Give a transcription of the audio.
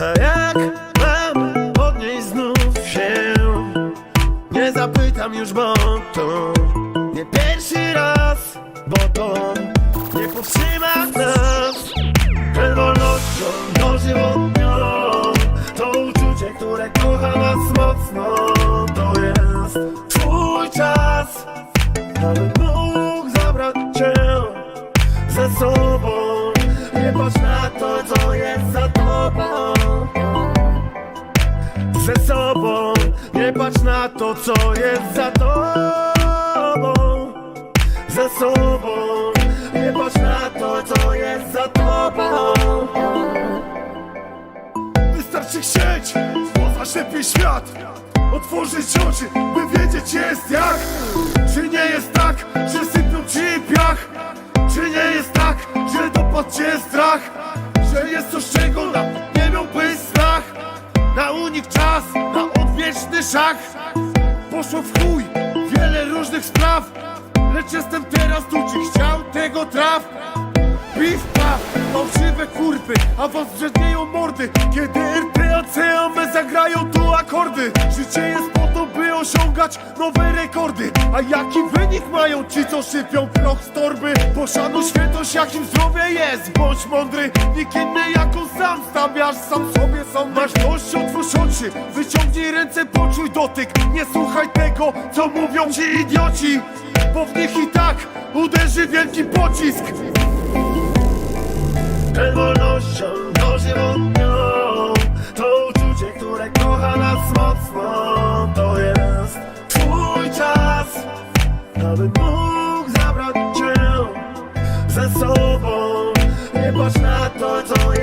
A jak mam podnieść znów się? Nie zapytam już, bo to Nie pierwszy raz, bo to Nie powstrzyma nas. Przed wolnością dożywotnią To uczucie, które kocha nas mocno. To jest twój czas Ale Bóg zabrać cię ze sobą. Nie patrz na to, co jest za tobą Ze sobą. Nie patrz na to, co jest za tobą. Ze sobą. Nie patrz na to, co jest za tobą. Wystarczy chcieć, poznać lepiej świat. Otworzyć oczy, by wiedzieć jest jak. Czy nie jest tak, że sypią ci piach? Czy nie jest tak, że dopadł cię strach? Że jest coś czego Unik czas, na odwieczny szach. Poszło w chuj, wiele różnych spraw Lecz jestem teraz tu, czy chciał tego traf. Piw, paf, fałszywe kurwy A was brzednieją mordy. Kiedy RTAC, a my zagrają tu akordy. Życie jest po to, osiągać nowe rekordy. A jaki wynik mają ci, co sypią proch z torby? Poszanuj świętość, jakim zdrowie jest. Bądź mądry, nikt inny jak on sam. Stawiasz sam sobie sąd Masz dość, otwórz oczy. Wyciągnij ręce, poczuj dotyk. Nie słuchaj tego, co mówią ci idioci. Bo w nich i tak uderzy wielki pocisk. Wolnością dożywotnią To uczucie, które kocha nas mocno Nawet Bóg zabrał cię ze sobą. Nie patrz na to, co jest